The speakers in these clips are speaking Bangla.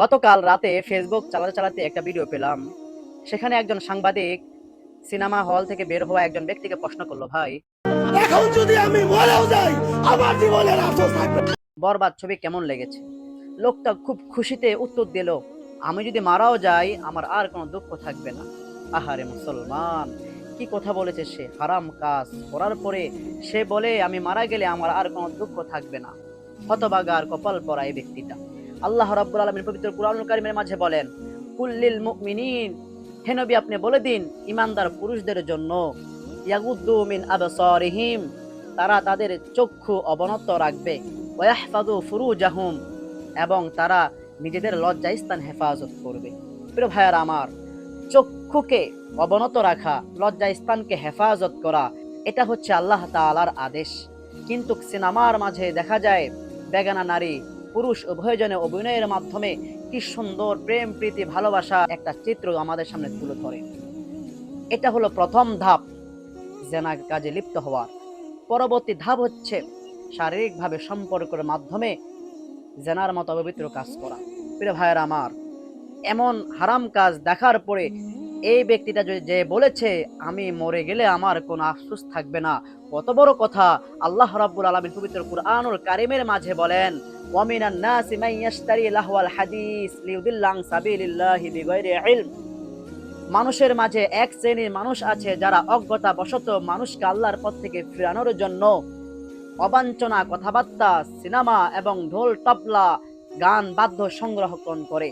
গতকাল রাতে ফেসবুক চালাতে চালাতে একটা ভিডিও পেলাম। সেখানে একজন সাংবাদিক সিনেমা হল থেকে বের হওয়া একজন ব্যক্তিকে প্রশ্ন করল ভাই এখন যদি আমি মরেও যাই আমার জীবনের আফসোস থাকবে। বরবাদ ছবি কেমন লেগেছে? লোকটা খুব খুশিতে উত্তর দিল আমি যদি মারাও যাই আমার আর কোনো দুঃখ থাকবে না। আহারে মুসলমান কি কথা বলেছে সে? হারাম কাজ করার পরে সে বলে আমি মারা গেলে আমার আর কোনো দুঃখ থাকবে না। হতবাগার কপাল পরা এই ব্যক্তিটা। আল্লাহ রাব্বুল আলামিন পবিত্র কুরআনুল কারীমের মাঝে বলেন কুল্লিল মুমিনিন হে নবী, আপনি বলে দিন ইমানদার পুরুষদের জন্য, ইয়াগুদ্দু মিন আবসারিহিম তারা তাদের চক্ষু অবনত রাখবে ওয়াহফাদু ফুরুজাহুম এবং তারা নিজেদের লজ্জা স্থান হেফাজত করবে। প্রিয় ভাইয়ার আমার, চক্ষুকে অবনত রাখা লজ্জা স্থানকে হেফাজত করা, এটা হচ্ছে আল্লাহ তাআলার আদেশ। কিন্তু সিনেমার মাঝে দেখা যায়, বেগানা নারী পুরুষ উভয়জনে অভিনয়ের মাধ্যমে কি সুন্দর প্রেম, প্রীতি, ভালোবাসা একটা চিত্র আমাদের সামনে তুলে ধরে। এটা হলো প্রথম ধাপ জেনা কাজে লিপ্ত হওয়ার। পরবর্তী ধাপ হচ্ছে শারীরিকভাবে সম্পর্কের মাধ্যমে জেনার মতো পবিত্র কাজ করা। প্রিয় ভাইয়ের আমার, এমন হারাম কাজ দেখার পরে এই ব্যক্তিটা যে- যে বলেছে, আমি মরে গেলে আমার কোনো আফসোস থাকবে না। কত বড় কথা। আল্লাহ রাব্বুল আলামিন পবিত্র কুরআনুল কারিমের মাঝে বলেন ওয়ামিনান নাসি মান ইয়াশতারি লাহওয়াল হাদিস লিউদিল্লা আন সাবিলিল্লাহি বিগাইরি ইলম। মানুষের মাঝে এক শ্রেণির মানুষ আছে যারা অজ্ঞতা বশত মানুষকে আল্লাহর পথ থেকে ফিরানোর জন্য অবাঞ্ছনা কথাবার্তা, সিনেমা এবং ঢোল, তবলা, গান বাদ্য সংগ্রহণ করে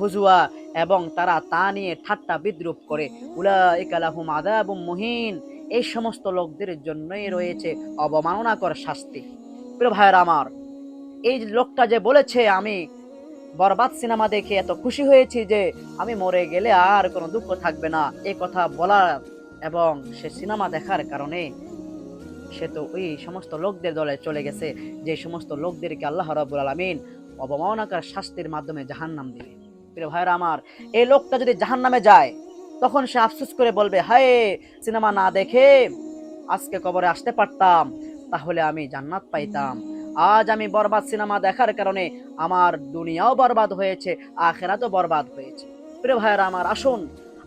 হুজুয়া এবং তারা তা নিয়ে ঠাট্টা বিদ্রুপ করে। উলাইকা লাহুম মুহিন। এই সমস্ত লোকদের জন্যই রয়েছে অবমাননাকর শাস্তি। প্রিয় ভাইয়ের আমার, এই লোকটা যে বলেছে আমি বরবাদ সিনেমা দেখে এত খুশি হয়েছি যে আমি মরে গেলে আর কোনো দুঃখ থাকবে না এই কথা বলার এবং সে সিনেমা দেখার কারণে সে তো ওই সমস্ত লোকদের দলে চলে গেছে, যে সমস্ত লোকদেরকে আল্লাহ রাব্বুল আলামিন অবমাননাকার শাস্তির মাধ্যমে জাহান্নাম দিবে। প্রিয় ভাইরা আমার, এই লোকটা যদি জাহান্নামে যায়, তখন সে আফসোস করে বলবে, হায়, সিনেমা না দেখে আজকে কবরে আসতে পারতাম তাহলে আমি জান্নাত পাইতাম। আজ আমি বরবাদ সিনেমা দেখার কারণে আমার দুনিয়াও বরবাদ হয়েছে, আখেরাতও বরবাদ হয়েছে। প্রিয় ভাইয়েরা আমার, আসুন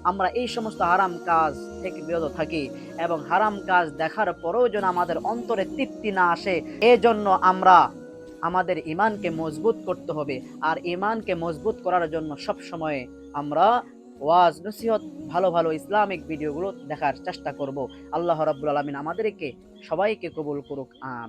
আমরা এই সমস্ত হারাম কাজ থেকে বিরত থাকি এবং হারাম কাজ দেখার পরেও যেন আমাদের অন্তরে তৃপ্তি না আসে, এজন্য আমরা আমাদের ইমানকে মজবুত করতে হবে। আর ইমানকে মজবুত করার জন্য সব সময় আমরা ওয়াজ, নসিহত, ভালো ভালো ইসলামিক ভিডিওগুলো দেখার চেষ্টা করব। আল্লাহ রাব্বুল আলামিন আমাদেরকে সবাইকে কবুল করুক আম